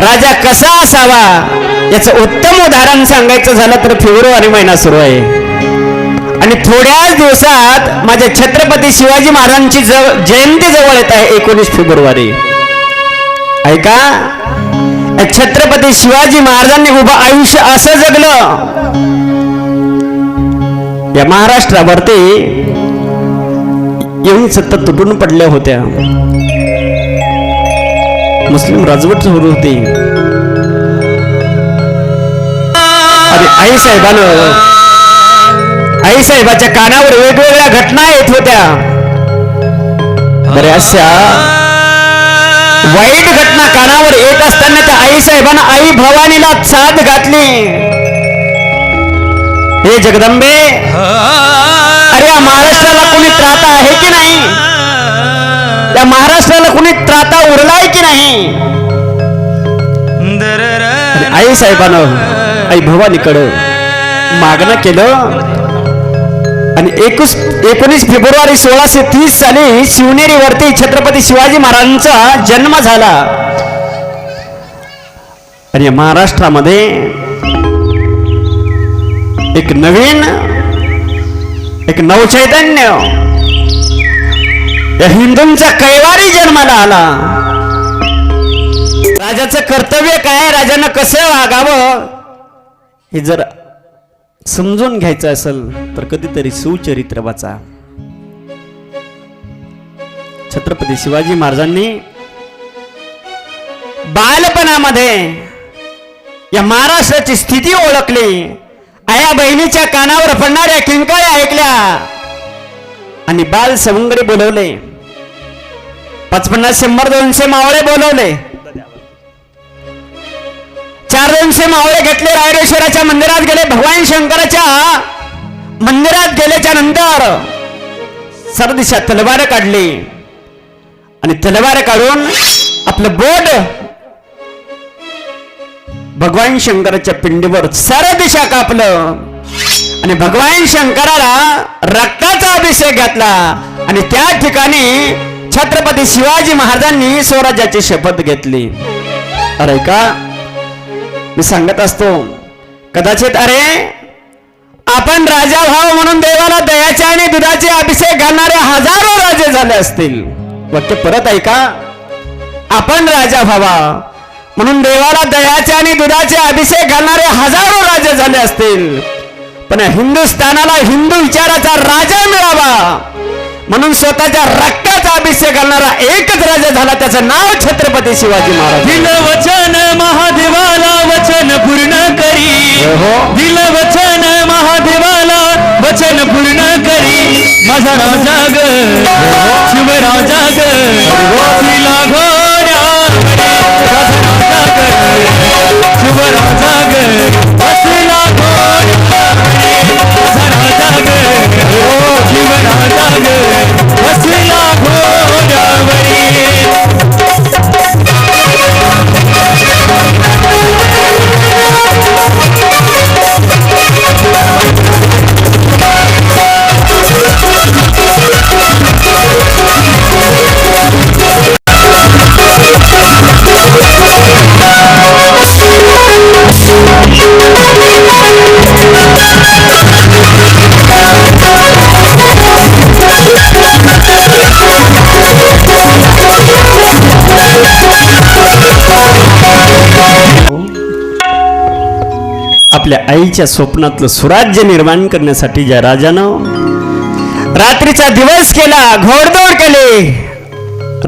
राजा कसा असावा याचं उत्तम उदाहरण सांगायचं झालं तर फेब्रुवारी महिना सुरू आहे. आणि थोड्याच दिवसात माझ्या छत्रपती शिवाजी महाराजांची जव- जयंती जवळ येत आहे एकोणीस फेब्रुवारी. ऐका. छत्रपती शिवाजी महाराजांनी उभं आयुष्य असं जगलं. या महाराष्ट्रावरती येऊन सत्ता तुटून पडल्या होत्या. मुस्लिम राजवट सुरू होती. अरे आई साहेबानं आई साहेबाच्या कानावर वेगवेगळ्या घटना येत होत्या. बऱ्याचशा वाईट घटना कानावर येत असताना त्या आई साहेबांना आई भवानीला साथ घातली. हे जगदंबे या महाराष्ट्राला कुणी त्राता उरलाय की नाही? आई साहेबानं आई भवानीकडं मागणं केलं. आणि एकूस एकोणीस फेब्रुवारी सोळाशे तीस साली शिवनेरीवरती छत्रपती शिवाजी महाराजांचा जन्म झाला. आणि या महाराष्ट्रामध्ये एक नवीन एक नवचैतन्य या हिंदूंचा कैवारी जन्माला आला. राजाचं कर्तव्य काय राजानं कसं वागावं? हे जर समजून घ्यायचं असेल तर कधीतरी सुचरित्र वाचा छत्रपती शिवाजी महाराजांनी बालपणामध्ये या महाराष्ट्राची स्थिती ओळखली. आया बहिणीच्या कानावर पडणाऱ्या किंकाळ्या ऐकल्या. आणि बाल सवंगडी बोलवले. पाच पन्नास शंभर दोनशे मावळे बोलवले. चार दोनशे मावळे घेतले रायरेश्वराच्या मंदिरात गेले भगवान शंकराच्या मंदिरात गेल्याच्यानंतर सरदिशा तलवार काढली. आणि तलवार काढून आपलं बोट भगवान शंकराच्या पिंडीवर सर दिशा कापलं. आणि भगवान शंकराला रक्ताचा अभिषेक घातला. आणि त्या ठिकाणी छत्रपती शिवाजी महाराजांनी स्वराज्याची शपथ घेतली. अरे का? मी सांगत असतो कदाचित अरे आपण राजा व्हाव म्हणून देवाला दयाचे आणि दुधाचे अभिषेक घालणारे हजारो राजे झाले असतील. वाक्य परत ऐका आपण राजा व्हावा म्हणून देवाला दयाचे आणि दुधाचे अभिषेक घालणारे हजारो राजे झाले असतील. पण हिंदुस्थानाला हिंदू विचाराचा राजा मिळावा. म्हणून स्वतःच्या रक्ताचा अभिषेक घालणारा एकच राजा झाला त्याचं नाव छत्रपती शिवाजी महाराज. दिल वचन महादेवाला वचन पूर्ण करी. हो. दिल वचन महादेवाला वचन पूर्ण करी. माझा राजा ग. Yeah. आपल्या आईच्या स्वप्नातलं स्वराज्य निर्माण करण्यासाठी ज्या राजानं रात्रीचा दिवस केला घोडदौड केले.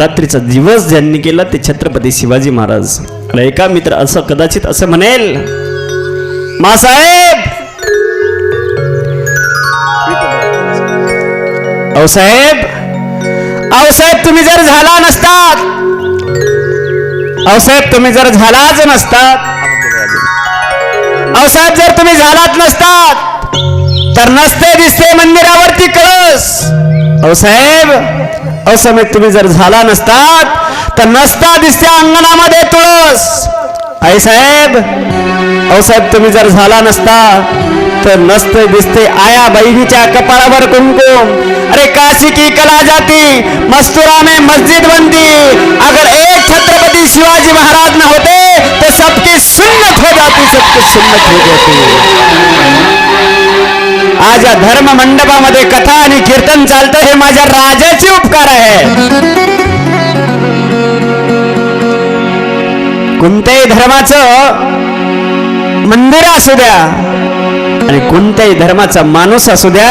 रात्रीचा दिवस ज्यांनी केला ते छत्रपती शिवाजी महाराज. एका मित्र असं कदाचित असं म्हणेल मासाहेब! अहो साहेब अहो साहेब तुम्ही जर झाला नसतात. अहो साहेब तुम्ही जर झालाच नसतात. अहो साहेब जर तुम्ही झालात नसतात तर नसते दिसते मंदिरावरती कळस. अहो साहेब अहो साहेब तुम्ही जर झाला नसतात तर नसता दिसते अंगणामध्ये तुळस. आई साहेब अहो साहेब तुम्ही जर झाला नसता तर नसते दिसते आया बहिणीच्या कपाळावर कुमकुम. अरे काशी की कला जाती मस्तुरा में मस्जिद बनती. अगर एक छत्रपती शिवाजी महाराज जाती सबकी सुन्नत हो जाती। आज या धर्म मंडपामध्ये कथा आणि कीर्तन चालतं हे माझ्या राजाचे उपकार आहे. कोणत्याही धर्माचं मंदिर असू द्या आणि कोणत्याही धर्माचा माणूस असू द्या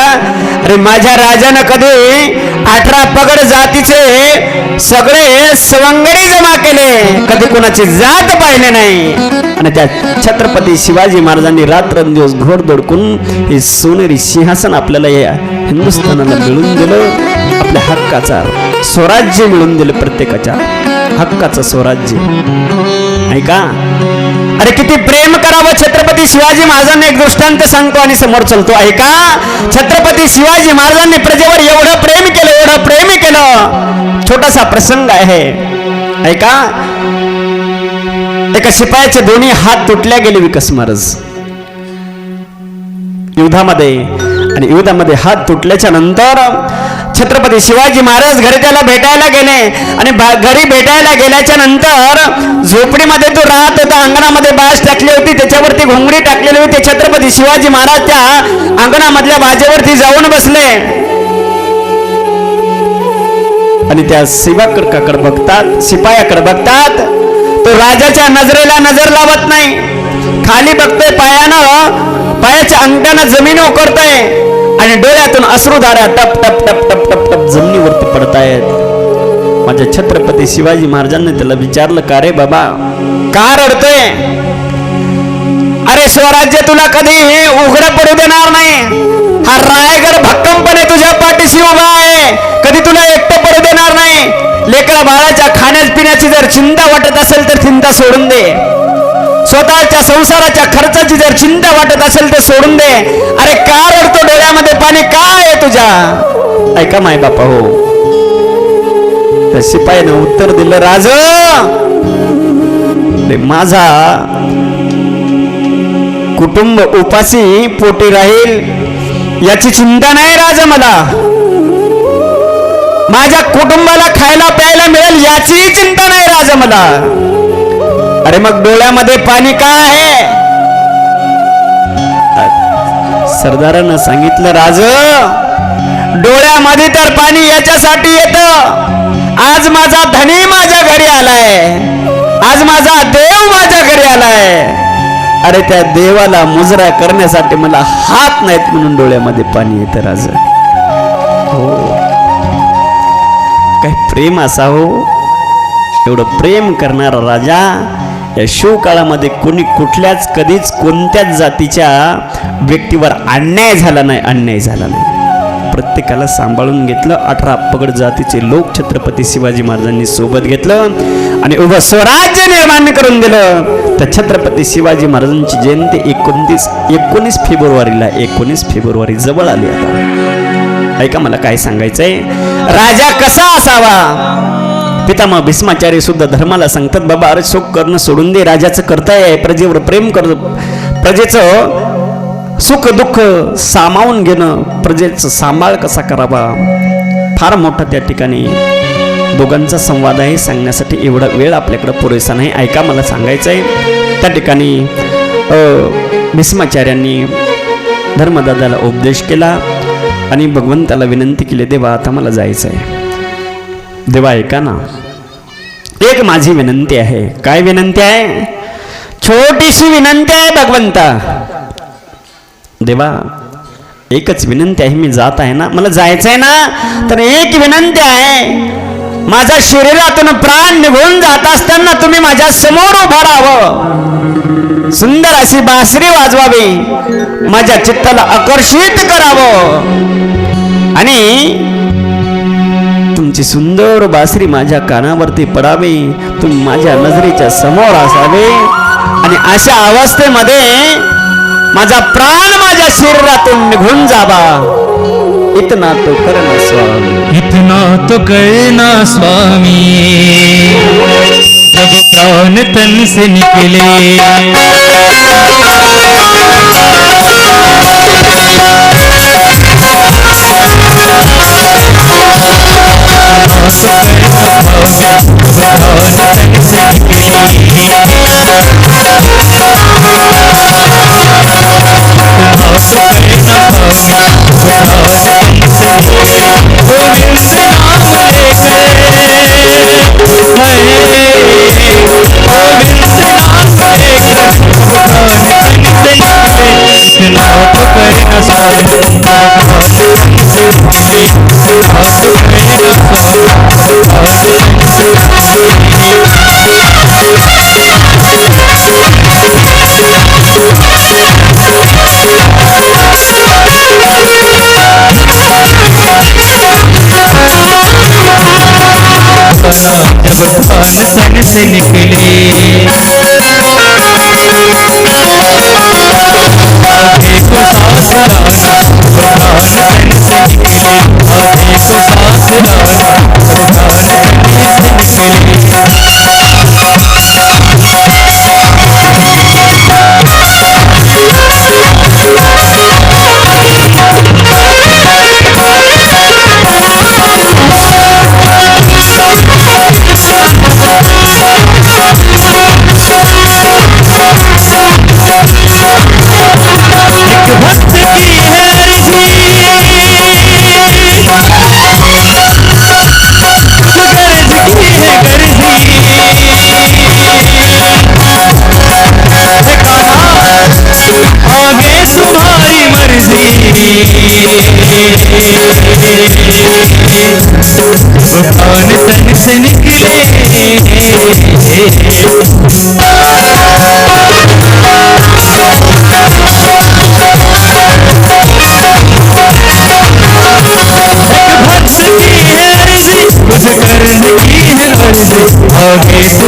अरे माझ्या राजानं कधी अठरा पगड जातीचे सगळे सवंगडी जमा केले कधी कोणाची जात पाहिले नाही. आणि त्या छत्रपती शिवाजी महाराजांनी रात्रंदिवस घोड दडकून हे सोनेरी सिंहासन आपल्याला या हिंदुस्थानाला मिळून दिलं. आपल्या हक्काचा स्वराज्य मिळून दिलं प्रत्येकाच्या हक्काचं स्वराज्य. ऐका अरे किती प्रेम करावं छत्रपती शिवाजी महाराजांनी एक दृष्टांत सांगतो आणि समोर चलतो. ऐका छत्रपती शिवाजी महाराजांनी प्रजेवर एवढं प्रेम केलं एवढं प्रेम केलं. छोटासा प्रसंग आहे. ऐका एका शिपायाचे दोन्ही हात तुटल्या गेले विकस महाराज युद्धामध्ये आणि युद्धामध्ये हात तुटल्याच्या नंतर छत्रपती शिवाजी महाराज घरी त्याला भेटायला गेले आणि घरी भेटायला गेल्याच्यानंतर झोपडीमध्ये तो राहत होता अंगणामध्ये बाज टाकली होती त्याच्यावरती घोंगडी टाकलेली होती छत्रपती शिवाजी महाराज त्या अंगणामधल्या बाजेवरती जाऊन बसले. आणि त्या सेवाकडे बघतात शिपायाकडे बघतात तो राजाच्या नजरेला नजर लावत नाही. खाली बघतोय पायानं पायाच्या अंगठ्यानं जमीन ओकरतोय आणि डोळ्यातून अश्रुधारा टप टप टप टप टप टप जमिनीवरती पडतायत. माझ्या छत्रपती शिवाजी महाराजांनी त्याला विचारलं का रे बाबा? का रडतोय? अरे स्वराज्य तुला कधी उघड पडू देणार नाही. हा रायगड भक्कमपणे तुझ्या पाठीशी उभा आहे. कधी तुला एकटं पडू देणार नाही. लेकरा बाळाच्या खाण्यास पिण्याची जर चिंता वाटत असेल तर चिंता सोडून दे. स्वतःच्या संसाराच्या खर्चाची जर चिंता वाटत असेल तर सोडून दे. अरे का रडतो डोळ्यामध्ये? पाणी का आहे तुझ्या? ऐका माय बापा हो. त्या शिपायानं उत्तर दिलं राज! रे माझा कुटुंब उपाशी पोटी राहील. याची चिंता नाही राज मला. माझ्या कुटुंबाला खायला प्यायला मिळेल याचीही चिंता नाही राज मला. अरे मग डोळ्यामध्ये पाणी का आहे? सरदारानं सांगितलं राज डोळ्यामध्ये तर पाणी याच्यासाठी येत. आज माझा धनी माझ्या घरी आलाय. आज माझा देव माझ्या घरी आलाय. अरे त्या देवाला मुजरा करण्यासाठी मला हात नाहीत म्हणून डोळ्यामध्ये पाणी येतं राज. हो. काय प्रेम असा हो. एवढं प्रेम करणारा राजा या शिवकाळामध्ये कोणी कुठल्याच कधीच कोणत्याच जातीच्या व्यक्तीवर अन्याय झाला नाही अन्याय झाला नाही. प्रत्येकाला सांभाळून घेतलं अठरा पगड जातीचे लोक छत्रपती शिवाजी महाराजांनी सोबत घेतलं. आणि उभं स्वराज्य निर्माण करून दिलं. तर छत्रपती शिवाजी महाराजांची जयंती एकोणतीस एकोणीस फेब्रुवारीला एकोणीस फेब्रुवारी जवळ आली आता. ऐका मला काय सांगायचंय? राजा कसा असावा? पितामह भीष्माचार्य सुद्धा धर्माला सांगतात बाबा अरे शोक करणं सोडून दे राजाचं करता आहे प्रजेवर प्रेम कर प्रजेचं सुख दुःख सामावून घेणं प्रजेचं सांभाळ कसा करावा? फार मोठा त्या ठिकाणी दोघांचा संवाद आहे. सांगण्यासाठी एवढा वेळ आपल्याकडं पुरेसा नाही. ऐका मला सांगायचं आहे त्या ठिकाणी भीष्माचार्यांनी धर्मदादाला उपदेश केला आणि भगवंताला विनंती केली देवा आता मला जायचं आहे देवा ऐका ना. एक माझी विनंती आहे. काय विनंती आहे? छोटीशी विनंती आहे भगवंता. देवा एकच विनंती आहे मी जात आहे ना. मला जायचं आहे ना. तर एक विनंती आहे माझ्या शरीरातून प्राण निघून जात असताना तुम्ही माझ्यासमोर उभा राहावं. सुंदर अशी बासरी वाजवावी. माझ्या चित्ताला आकर्षित करावं. आणि तुमची सुंदर बासरी माझ्या कानावरती पडावी. तुम्ही माझ्या नजरेच्या समोर असावे. आणि अशा अवस्थेमध्ये माझा प्राण माझ्या शरीरातून निघून जावा. इतना तो करना स्वामी। इतना तो करना स्वामी। जब प्राण तन से निकले।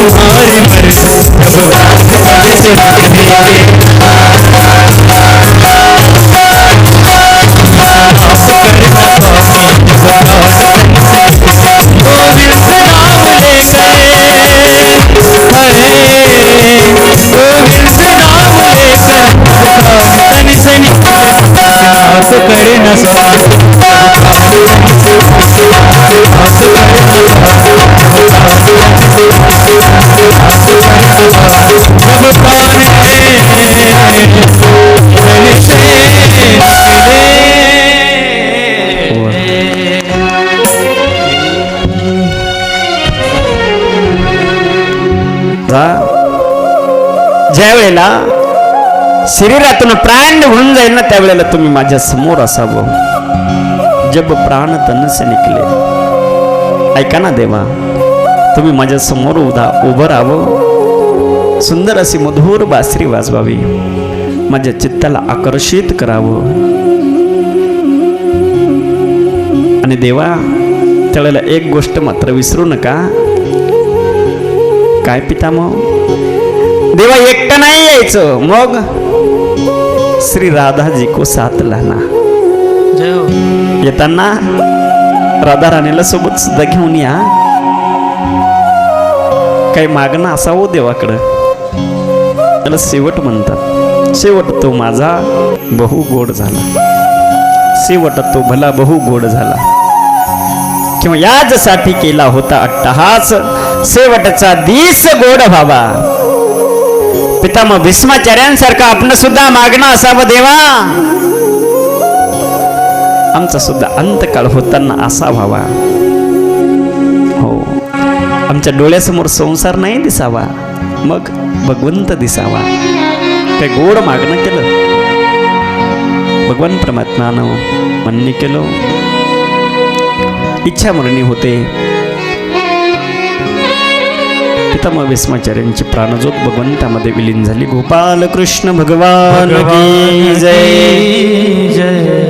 आगे तुम्हारी मर्जी भगवान तन से निकले शरीरातून प्राण होऊन जाईल ना त्यावेळेला तुम्ही माझ्यासमोर असावं जब प्राण तनसे निकले ऐका ना देवा तुम्ही माझ्यासमोर उदा उभं राहावं सुंदर अशी मधुर बासरी वाजवावी माझ्या चित्ताला आकर्षित करावं आणि देवा त्यावेळेला एक गोष्ट मात्र विसरू नका काय पितामह देवा एकटं नाही यायचं मग श्री राधाजी को साथ लाना. हो. येताना राधा राणीला सोबत सुद्धा घेऊन या. काही मागणं असावं देवाकडं? त्याला शेवट म्हणतात. शेवट तो माझा बहु गोड झाला. शेवट तो भला बहु गोड झाला. किंवा याचसाठी केला होता अट्टहास शेवटचा दिस गोड व्हावा. पितामह भीष्माचार्यांसारखं आपण सुद्धा मागणं असावं देवा. आमचा सुद्धा अंतकाळ होताना असा व्हावा हो. आमच्या डोळ्यासमोर संसार नाही दिसावा मग भगवंत दिसावा. ते गोड मागणं केलं? भगवान परमात्मानं म्हणणे केलं. इच्छा मरणी होते. पितामह भीष्माचार्यांची प्राणज्योत भगवंतामध्ये विलीन झाली. गोपाल कृष्ण भगवान की जय. जय.